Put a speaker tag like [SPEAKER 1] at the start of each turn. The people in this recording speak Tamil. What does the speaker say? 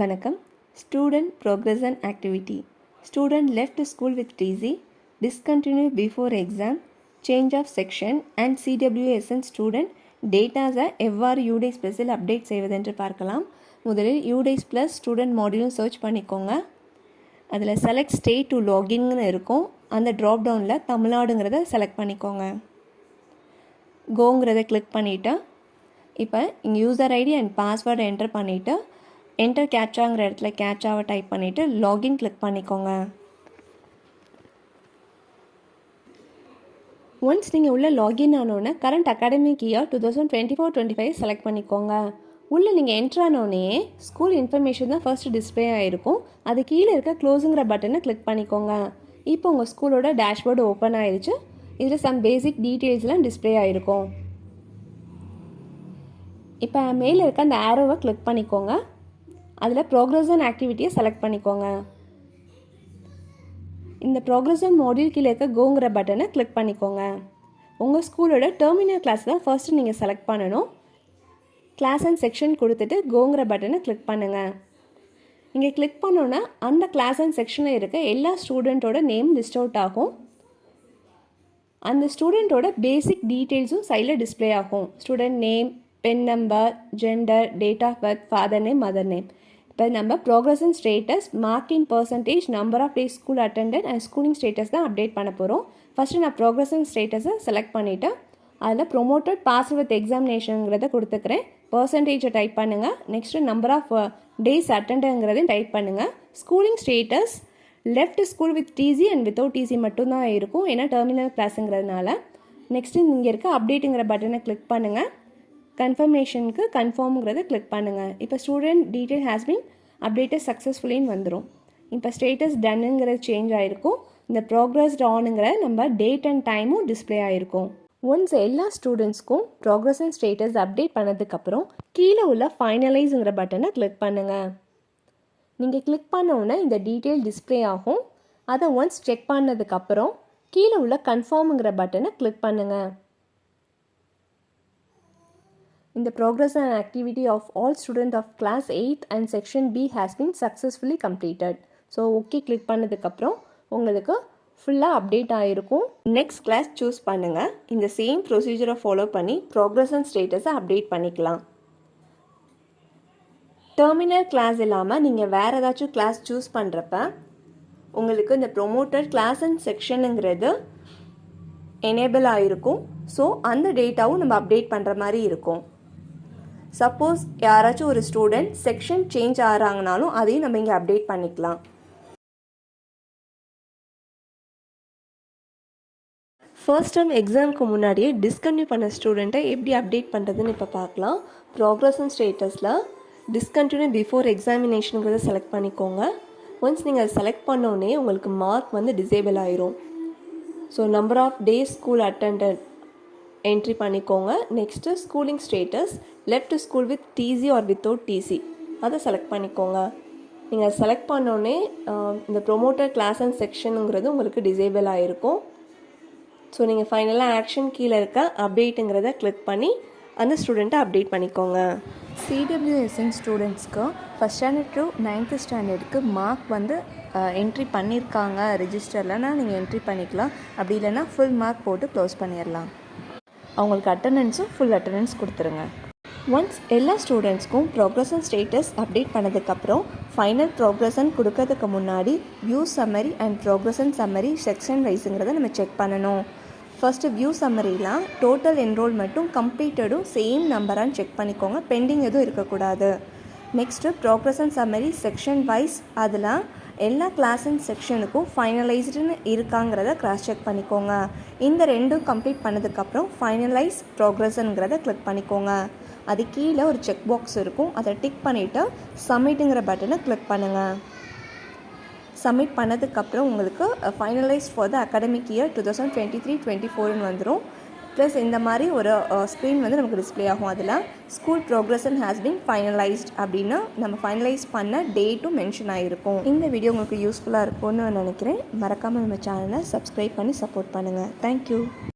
[SPEAKER 1] வணக்கம். Student progress and activity student left school with TC discontinue before exam change of section and CWSN student டேட்டாஸை எவ்வாறு யூடைஸ் ப்ளஸில் அப்டேட் செய்வதென்று பார்க்கலாம். முதலில் யூடைஸ் ப்ளஸ் ஸ்டூடெண்ட் மாடியூலும் சர்ச் பண்ணிக்கோங்க. அதில் செலக்ட் ஸ்டேட் டு லாகின்னு இருக்கும். அந்த ட்ராப் டவுனில் தமிழ்நாடுங்கிறத செலக்ட் பண்ணிக்கோங்க. கோங்கிறத கிளிக் பண்ணிவிட்டு இப்போ இங்கே யூசர் ஐடி அண்ட் பாஸ்வேர்டை என்டர் பண்ணிவிட்டு என்டர் கேட்சாங்கிற இடத்துல கேட்சாவை டைப் பண்ணிவிட்டு லாகின் கிளிக் பண்ணிக்கோங்க. ஒன்ஸ் நீங்கள் உள்ள லாகின் ஆனோடனே current academic year two thousand twenty four twenty five select பண்ணிக்கோங்க. உள்ளே நீங்கள் என்ட்ரு ஆனோடனே ஸ்கூல் இன்ஃபர்மேஷன் தான் ஃபர்ஸ்ட் டிஸ்பிளே ஆகிருக்கும் அது கீழே இருக்க க்ளோஸுங்கிற பட்டனை கிளிக் பண்ணிக்கோங்க. இப்போ உங்கள் ஸ்கூலோட டேஷ்போர்டு ஓப்பன் ஆயிடுச்சு இதில் சம் பேசிக் டீட்டெயில்ஸ்லாம் டிஸ்பிளே ஆகிருக்கும் இப்போ மேலே இருக்க அந்த ஆரோவை கிளிக் பண்ணிக்கோங்க. அதில் ப்ரோக்ரஸ் அண்ட் ஆக்டிவிட்டியை செலக்ட் பண்ணிக்கோங்க. இந்த ப்ரோக்ரஸ் அண்ட் மாடியூல் கீழே இருக்க கோங்கிற பட்டனை கிளிக் பண்ணிக்கோங்க. உங்கள் ஸ்கூலோட டெர்மினல் கிளாஸ் தான் ஃபர்ஸ்ட்டு நீங்கள் செலக்ட் பண்ணணும். கிளாஸ் அண்ட் செக்ஷன் கொடுத்துட்டு கோங்கிற பட்டனை கிளிக் பண்ணுங்கள் இங்கே கிளிக் பண்ணோன்னா அந்த கிளாஸ் அண்ட் செக்ஷனில் இருக்க எல்லா ஸ்டூடெண்ட்டோட நேம் லிஸ்ட் அவுட் ஆகும். அந்த ஸ்டூடெண்ட்டோட பேசிக் டீட்டெயில்ஸும் சைடில் டிஸ்பிளே ஆகும். Student name PEN number gender date of birth father name mother name இப்போ நம்ம progress status மார்க்கின் percentage number of days school attended and schooling status தான் அப்டேட் பண்ண போகிறோம் ஃபஸ்ட்டு நான் ப்ரோக்ரஸ் ஸ்டேட்டஸை செலக்ட் பண்ணிவிட்டேன் அதில் ப்ரொமோட்டட் பாஸ் வித் எக்ஸாமினேஷனுங்கிறத கொடுத்துக்கிறேன். பர்சன்டேஜை டைப் பண்ணுங்கள் நெக்ஸ்ட்டு நம்பர் ஆஃப் டேஸ் அட்டண்டுங்கிறதையும் டைப் பண்ணுங்கள் schooling status left school with TC and without TC மட்டும்தான் இருக்கும். ஏன்னா டெர்மினல் கிளாஸுங்கிறதுனால நெக்ஸ்ட்டு இங்கே இருக்க அப்டேட்டுங்கிற பட்டனை கிளிக் பண்ணுங்கள் கன்ஃபர்மேஷனுக்கு கன்ஃபார்முங்கிறத கிளிக் பண்ணுங்கள் இப்போ student detail has been updated சக்ஸஸ்ஃபுல்லின்னு வந்துடும் இப்போ ஸ்டேட்டஸ் டன்னுங்கிறது சேஞ்ச் ஆகிருக்கும் இந்த ப்ராக்ரஸ் ஆனுங்கிற நம்ம டேட் அண்ட் டைமும் டிஸ்பிளே ஆகிருக்கும் ஒன்ஸ் எல்லா ஸ்டூடெண்ட்ஸ்க்கும் ப்ராக்ரஸ் அண்ட் ஸ்டேட்டஸ் அப்டேட் பண்ணதுக்கப்புறம் கீழே உள்ள ஃபைனலைஸுங்கிற பட்டனை கிளிக் பண்ணுங்கள் நீங்கள் கிளிக் பண்ணோன்னே இந்த டீட்டெயில் டிஸ்பிளே ஆகும். அதை ஒன்ஸ் செக் பண்ணதுக்கப்புறம் கீழே உள்ள கன்ஃபார்முங்கிற பட்டனை கிளிக் பண்ணுங்கள் இந்த progress and activity of all student of class eight and section B has been successfully completed so okay click பண்ணதுக்கப்புறம் உங்களுக்கு ஃபுல்லாக அப்டேட் ஆகிருக்கும் நெக்ஸ்ட் கிளாஸ் சூஸ் பண்ணுங்கள் இந்த சேம் ப்ரொசீஜரை ஃபாலோ பண்ணி ப்ரோக்ரஸ் அண்ட் ஸ்டேட்டஸை அப்டேட் பண்ணிக்கலாம். டெர்மினல் கிளாஸ் இல்லாமல் நீங்கள் வேறு ஏதாச்சும் கிளாஸ் சூஸ் பண்ணுறப்ப உங்களுக்கு இந்த ப்ரொமோட்டர் கிளாஸ் அண்ட் செக்ஷனுங்கிறது எனேபிள் ஆகிருக்கும் ஸோ அந்த டேட்டாவும் நம்ம அப்டேட் பண்ணுற மாதிரி இருக்கும். சப்போஸ் யாராச்சும் ஒரு ஸ்டூடெண்ட் செக்ஷன் சேஞ்ச் ஆகிறாங்கனாலும் அதையும் நம்ம இங்கே அப்டேட் பண்ணிக்கலாம். ஃபர்ஸ்ட் டைம் எக்ஸாமுக்கு முன்னாடியே டிஸ்கன்டினியூ பண்ண ஸ்டூடெண்ட்டை எப்படி அப்டேட் பண்ணுறதுன்னு இப்போ பார்க்கலாம். ப்ராக்ரஸ் அண்ட் ஸ்டேட்டஸில் டிஸ்கண்டினியூ பிஃபோர் எக்ஸாமினேஷனுங்கிறத செலக்ட் பண்ணிக்கோங்க. ஒன்ஸ் நீங்கள் அதை செலக்ட் பண்ணோடனே உங்களுக்கு மார்க் வந்து டிசேபிள் ஆயிரும். So number of days school attended entry பண்ணிக்கோங்க. Next schooling status left school with TC or without TC அதை செலக்ட் பண்ணிக்கோங்க. நீங்கள் செலக்ட் பண்ணோடனே இந்த ப்ரொமோட்டர் கிளாஸ் அண்ட் செக்ஷனுங்கிறது உங்களுக்கு டிசேபிள் ஆகிருக்கும் ஸோ நீங்கள் ஃபைனலாக ஆக்ஷன் கீழே இருக்க அப்டேட்டுங்கிறத கிளிக் பண்ணி அந்த ஸ்டூடெண்ட்டை அப்டேட் பண்ணிக்கோங்க. சிடபிள்யூஎஸ்என் ஸ்டூடெண்ட்ஸ்க்கு ஃபஸ்ட் ஸ்டாண்டர்ட் டு நைன்த்து ஸ்டாண்டர்டுக்கு மார்க் வந்து என்ட்ரி பண்ணியிருக்காங்க ரிஜிஸ்டர்லனா நீங்கள் என்ட்ரி பண்ணிக்கலாம். அப்படி இல்லைன்னா ஃபுல் மார்க் போட்டு க்ளோஸ் பண்ணிடலாம் அவங்களுக்கு அட்டண்டன்ஸும் ஃபுல் அட்டண்டன்ஸ் கொடுத்துருங்க. ஒன்ஸ் எல்லா ஸ்டூடெண்ட்ஸ்க்கும் ப்ரோக்ரஸ் அண்ட் ஸ்டேட்டஸ் அப்டேட் பண்ணதுக்கப்புறம் ஃபைனல் ப்ரோக்ரஸன் கொடுக்கறதுக்கு முன்னாடி view summary and progress and summary section வைஸுங்கிறத நம்ம செக் பண்ணணும். ஃபஸ்ட்டு வியூ சம்மரிலாம் டோட்டல் என்ரோல்மெண்ட்டும் கம்ப்ளீட்டடும் சேம் நம்பரான்னு செக் பண்ணிக்கோங்க. பெண்டிங் எதுவும் இருக்கக்கூடாது. Next progress and summary section wise அதெல்லாம் எல்லா கிளாஸ் அண்ட் செக்ஷனுக்கும் ஃபைனலைஸ்டுன்னு இருக்காங்கிறத கிராஸ் செக் பண்ணிக்கோங்க. இந்த ரெண்டும் கம்ப்ளீட் பண்ணதுக்கப்புறம் ஃபைனலைஸ் ப்ரோக்ரஸ்ங்கிறத கிளிக் பண்ணிக்கோங்க. அது கீழே ஒரு செக் பாக்ஸ் இருக்கும். அதை டிக் பண்ணிவிட்டு சப்மிட்டுங்கிற பட்டனை கிளிக் பண்ணுங்கள் சப்மிட் பண்ணதுக்கப்புறம் உங்களுக்கு finalise for the academic year two thousand twenty three twenty ஃபோர்னு வந்துடும் ப்ளஸ் இந்த மாதிரி ஒரு ஸ்க்ரீன் வந்து நமக்கு டிஸ்பிளே ஆகும். அதில் school progression has been finalised அப்படின்னு நம்ம ஃபைனலைஸ் பண்ண டேட்டும் மென்ஷன் ஆகிருக்கும் இந்த வீடியோ உங்களுக்கு யூஸ்ஃபுல்லாக இருக்கும்னு நினைக்கிறேன். மறக்காமல் நம்ம சேனலை சப்ஸ்கிரைப் பண்ணி சப்போர்ட் பண்ணுங்கள் தேங்க்யூ